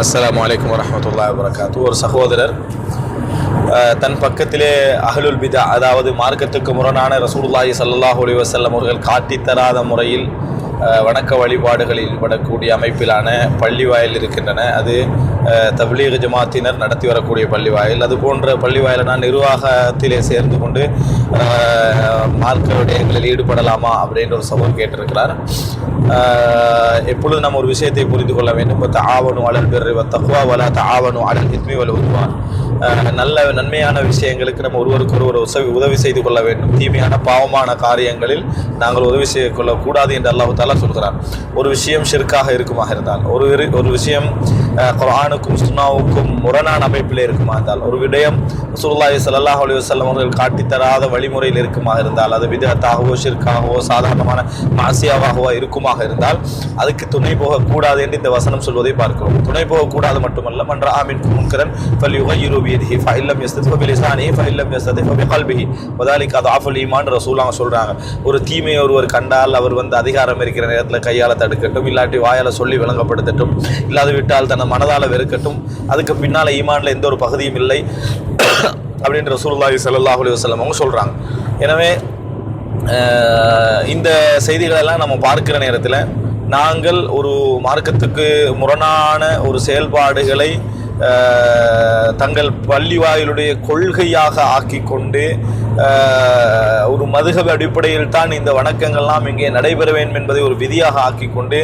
அஸ்லாம் வலைக்கம் வரமத்துல்லா வரகாத்து ஒரு சகோதரர் தன் பக்கத்திலே அகலுல் பிதா அதாவது மார்க்கத்துக்கு முரணான ரசூல்லாஹி ஸல்லல்லாஹு அலைஹி வஸல்லம் அவர்கள் காட்டித் தராத முறையில் வணக்க வழிபாடுகளில் ஈடுபடக்கூடிய அமைப்பிலான பள்ளி வாயில் இருக்கின்றன. அது தப்லீக் ஜமாத்தினர் நடத்தி வரக்கூடிய பள்ளி வாயில். அது போன்ற பள்ளி வாயிலை நான் நிர்வாகத்திலே சேர்ந்து கொண்டு மார்க்க விடயங்களில் ஈடுபடலாமா அப்படின்ற ஒரு சகோதரர் கேட்டிருக்கிறார். எப்பொழுது நம்ம ஒரு விஷயத்தை புரிந்து கொள்ள வேண்டும்? ஆவணும் அழல் பிர்ரி தக்குவா வலா ஆவணும் அழல் இத்மி வல உருவான் நல்ல நன்மையான விஷயங்களுக்கு நம்ம ஒருவருக்கு ஒருவர் உதவி உதவி செய்து கொள்ள வேண்டும். தீமையான பாவமான காரியங்களில் நாங்கள் உதவி செய்து கொள்ளக்கூடாது என்று அல்லாஹு தாலா சொல்கிறார் ஒரு விஷயம் ஷிர்காக இருக்குமாக இருந்தால் ஒரு ஒரு விஷயம் குரானுக்கும் சுனாவுக்கும் முரணான அமைப்பில் இருக்குமா இருந்தால்? ஒரு விடயம் ரசூலுல்லாஹி சல்லாஹ் அலி வல்லம் அவர்கள் காட்டித்தராத வழிமுறையில் இருக்குமா இருந்தால்? அது விதத்தாகவோ ஷிற்காகவோ சாதாரணமான மாசியாவாகவோ இருக்குமாக இருந்தால் அதுக்கு துணை போகக்கூடாது என்று இந்த வசனம் சொல்வதை பார்க்கிறோம். துணை போகக்கூடாது மட்டுமல்ல மன்ற ஆமின் முன்கரன் ஃபல் ஃபைல்லம் பியதிஹி ஃபஇல்லம் யஸ்ததி ஃபபிலிசானிஹி ஃபஇல்லம் யஸ்ததி ஃபபிகல்பிஹி வதாலிக அதாஃபுல் ஈமான் ரசூலாங்க சொல்கிறாங்க ஒரு தீமையை ஒருவர் கண்டால் அவர் வந்து அதிகாரம் இருக்கிற நேரத்தில் கையால் தடுக்கட்டும் இல்லாட்டி வாயால் சொல்லி விளங்கப்படுத்தட்டும். இல்லாது விட்டால் தனது மனதால வெறுக்கட்டும். அதுக்கு பின்னால ஈமான்ல எந்த ஒரு பகுதியும் இல்லை. அப்படின்ற ரசூலுல்லாஹி ஸல்லல்லாஹு அலைஹி வஸல்லம் அவங்க சொல்றாங்க. எனவே இந்த செய்திகளெல்லாம் நம்ம பார்க்கிற நேரத்தில் நாங்கள் ஒரு மார்க்கத்துக்கு முரணான ஒரு செயல்பாடுகளை தங்கள் பள்ளி வாயிலுடைய கொள்கையாக ஆக்கி கொண்டு ஒரு மதுகப அடிப்படையில் தான் இந்த வணக்கங்கள்லாம் இங்கே நடைபெற வேண்டும் என்பதை ஒரு விதியாக ஆக்கி கொண்டு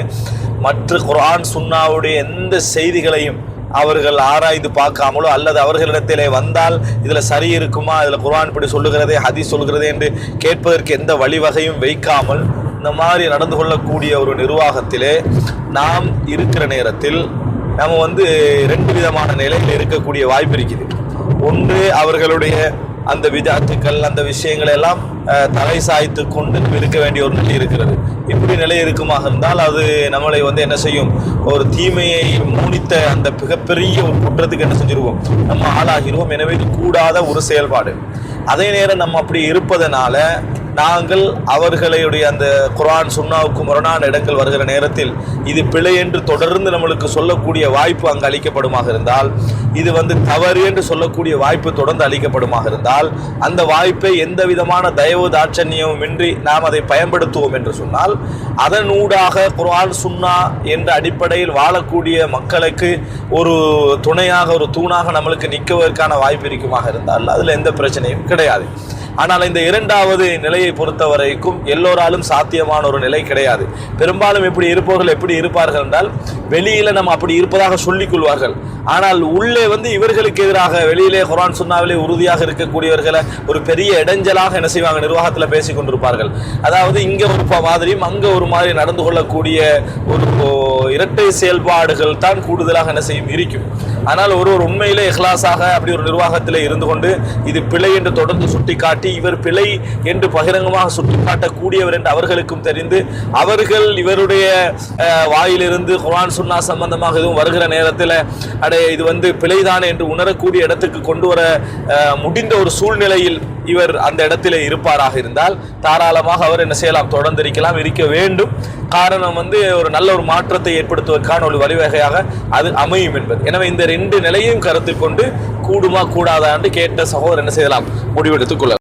மற்ற குரான் சுன்னாவுடைய எந்த செய்திகளையும் அவர்கள் ஆராய்ந்து பார்க்காமலோ அல்லது அவர்களிடத்திலே வந்தால் இதில் சரி இருக்குமா இதில் குர்ஆன் இப்படி சொல்லுகிறதே ஹதி சொல்கிறதே என்று கேட்பதற்கு எந்த வழிவகையும் வைக்காமல் இந்த மாதிரி நடந்து கொள்ளக்கூடிய ஒரு நிர்வாகத்திலே நாம் இருக்கிற நேரத்தில் நம்ம வந்து ரெண்டு விதமான நிலையில் இருக்கக்கூடிய வாய்ப்பு இருக்குது. ஒன்று அவர்களுடைய அந்த விதாத்துக்கள் அந்த விஷயங்களை எல்லாம் தலை சாய்த்து கொண்டு இருக்க வேண்டிய ஒரு நிலை இருக்கிறது. இப்படி நிலை இருக்குமாக இருந்தால் அது நம்மளை வந்து என்ன செய்யும்? ஒரு தீமையை மூணித்த அந்த மிகப்பெரிய ஒரு குற்றத்துக்கு என்ன செஞ்சிருவோம்? நம்ம ஆளாகிடுவோம் எனவே இது கூடாத ஒரு செயல்பாடு. அதே நேரம் நம்ம அப்படி இருப்பதனால நாங்கள் அவர்களுடைய அந்த குரான் சுண்ணாவுக்கு முரணான இடங்கள் வருகிற நேரத்தில் இது பிழை என்று தொடர்ந்து நம்மளுக்கு சொல்லக்கூடிய வாய்ப்பு அங்கு அளிக்கப்படுமாக இருந்தால் இது வந்து தவறு என்று சொல்லக்கூடிய வாய்ப்பு தொடர்ந்து அளிக்கப்படுமாக இருந்தால் அந்த வாய்ப்பை எந்த விதமான தயவு தாட்சண்யமும் இன்றி நாம் அதை பயன்படுத்துவோம் என்று சொன்னால் அதனூடாக குரான் சுன்னா என்ற அடிப்படையில் வாழக்கூடிய மக்களுக்கு ஒரு துணையாக ஒரு தூணாக நம்மளுக்கு நிற்குவதற்கான வாய்ப்பு இருக்குமாக இருந்தால் அதில் எந்த பிரச்சனையும் கிடையாது. ஆனால் இந்த இரண்டாவது நிலையை பொறுத்த வரைக்கும் எல்லோராலும் சாத்தியமான ஒரு நிலை கிடையாது. பெரும்பாலும் இப்படி இருப்பவர்கள் எப்படி இருப்பார்கள் என்றால் வெளியில நம்ம அப்படி இருப்பதாக சொல்லிக் கொள்வார்கள். ஆனால் உள்ளே வந்து இவர்களுக்கு எதிராக வெளியிலே குரான் சுன்னாவிலே உறுதியாக இருக்கக்கூடியவர்களை ஒரு பெரிய இடைஞ்சலாக என்ன செய்வாங்க? நிர்வாகத்தில் பேசிக் கொண்டிருப்பார்கள். அதாவது இங்க ஒரு மாதிரியும் அங்க ஒரு மாதிரி நடந்து கொள்ளக்கூடிய ஒரு இரட்டை செயல்பாடுகள் தான் கூடுதலாக என்ன செய்யும்? இருக்கும். ஆனால் ஒரு ஒரு உண்மையிலே இஹ்லாஸாக அப்படி ஒரு நிர்வாகத்தில் இருந்து கொண்டு இது பிழை என்று தொடர்ந்து சுட்டிக்காட்டி இவர் பிழை என்று பகிரங்கமாக சுட்டிக்காட்டக்கூடியவர் என்று அவர்களுக்கும் தெரிந்து அவர்கள் இவருடைய வாயிலிருந்து குரான் சுன்னா சம்பந்தமாக எதுவும் வருகிற நேரத்தில் அடே இது வந்து பிழைதானே என்று உணரக்கூடிய இடத்துக்கு கொண்டு வர முடிந்த ஒரு சூழ்நிலையில் இவர் அந்த இடத்திலே இருப்பாராக இருந்தால் தாராளமாக அவர் என்ன செய்யலாம் தொடர்ந்து இருக்கலாம் இருக்க வேண்டும். காரணம் வந்து ஒரு நல்ல ஒரு மாற்றத்தை ஏற்படுத்துவதற்கான ஒரு வழிவகையாக அது அமையும் என்பது. எனவே இந்த ரெண்டு நிலையையும் கருத்தில் கொண்டு கூடுமா கூடாதா என்று கேட்ட சகோதரர் என்ன செய்யலாம்? முடிவெடுத்துக் கொள்ளலாம்